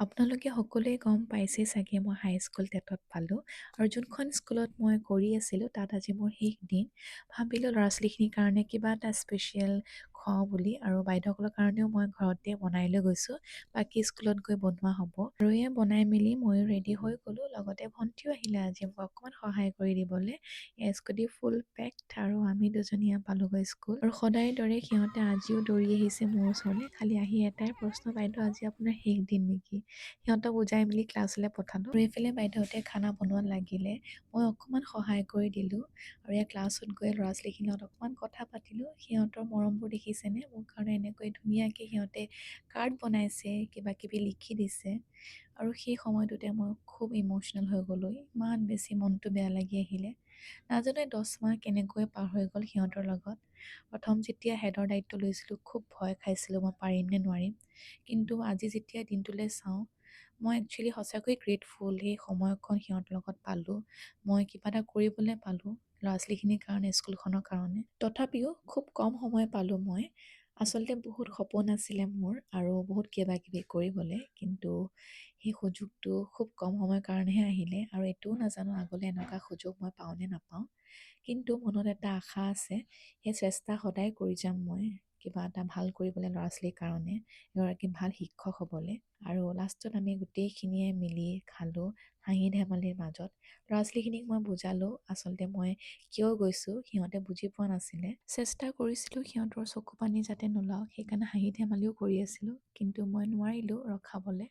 আপোনালোকে সকলোৱে গম পাইছেই চাগে মই হাইস্কুল টেটত পালোঁ। আৰু যোনখন স্কুলত মই কৰি আছিলোঁ তাত আজি মোৰ শেষ দিন। ভাবিলোঁ ল'ৰা ছোৱালীখিনিৰ কাৰণে কিবা এটা স্পেচিয়েল খুৱাওঁ বুলি আৰু বাইদেউসকলৰ কাৰণেও মই ঘৰতে বনাই লৈ গৈছোঁ। বাকী স্কুলত গৈ বনোৱা হ'ব। আৰু এয়া বনাই মেলি ময়ো ৰেডি হৈ গ'লোঁ। লগতে ভণ্টিও আহিলে আজি মোক অকণমান সহায় কৰি দিবলৈ। স্কুটি ফুল পেকড আৰু আমি দুজনীয়ে পালোগৈ স্কুল। আৰু সদায় দৰে সিহঁতে আজিও দৌৰি আহিছে মোৰ ওচৰলৈ। খালি আহি এটাই প্ৰশ্ন বাইদেউ আজি আপোনাৰ শেষ দিন নেকি? সিহঁতক বুজাই মেলি ক্লাছলৈ পঠালোঁ। আৰু এইফালে বাইদেউহঁতে খানা বনোৱাত লাগিলে। মই অকণমান সহায় কৰি দিলোঁ। আৰু এয়া ক্লাছত গৈ ল'ৰা ছোৱালীখিনিৰ লগত অকণমান কথা পাতিলোঁ। সিহঁতৰ মৰমবোৰ দেখিছেনে? মোৰ কাৰণে এনেকৈ ধুনীয়াকৈ সিহঁতে কাৰ্ড বনাইছে কিবা কিবি লিখি দিছে। আৰু সেই সময়টোতে মই খুব ইম'চনেল হৈ গ'লোঁ। ইমান বেছি মনটো বেয়া লাগি আহিলে। নাজানো দহ মাহ কেনেকৈ পাৰ হৈ গ'ল সিহঁতৰ লগত। প্ৰথম যেতিয়া হেডৰ দায়িত্ব লৈছিলোঁ খুব ভয় খাইছিলোঁ মই পাৰিম নে নোৱাৰিম। কিন্তু আজি যেতিয়া দিনটোলৈ চাওঁ মই একচুৱেলি সঁচাকৈ গ্ৰেটফুল সেই সময়কণ সিহঁতৰ লগত পালোঁ। মই কিবা এটা কৰিবলৈ পালোঁ ল'ৰা ছোৱালীখিনিৰ কাৰণে স্কুলখনৰ কাৰণে। তথাপিও খুব কম সময় পালোঁ মই। আচলতে বহুত সপোন আছিলে মোৰ আৰু বহুত কিবা কিবি কৰিবলৈ কিন্তু সেই সুযোগটো খুব কম সময়ৰ কাৰণেহে আহিলে আৰু এইটোও নাজানো আগলৈ এনেকুৱা সুযোগ মই পাওঁ নে নাপাওঁ। কিন্তু মনত এটা আশা আছে সেই চেষ্টা সদায় কৰি যাম মই। কিবা এটা ভাল কৰিবলৈ ল'ৰা ছোৱালীৰ কাৰণে এগৰাকী ভাল শিক্ষক হ'বলৈ আৰু লাষ্টত আমি গোটেইখিনিয়ে মিলি খালোঁ হাঁহি ধেমালিৰ মাজত। ল'ৰা ছোৱালীখিনিক মই বুজালোঁ আচলতে মই কিয় গৈছোঁ সিহঁতে বুজি পোৱা নাছিলে। চেষ্টা কৰিছিলোঁ সিহঁতৰ চকু পানী যাতে নোলাওক সেইকাৰণে হাঁহি ধেমালিও কৰি আছিলোঁ কিন্তু মই নোৱাৰিলোঁ ৰখাবলৈ।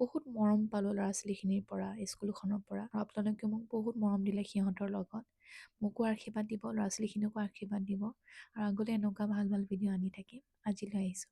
বহুত মৰম পালোঁ ল'ৰা ছোৱালীখিনিৰ পৰা স্কুলখনৰ পৰা। আৰু আপোনালোকেও মোক বহুত মৰম দিলে সিহঁতৰ লগত। মোকো আশীৰ্বাদ দিব ল'ৰা ছোৱালীখিনিকো আশীৰ্বাদ দিব। আৰু আগলৈ এনেকুৱা ভাল ভাল ভিডিঅ' আনি থাকিম। আজিলৈ আহিছোঁ।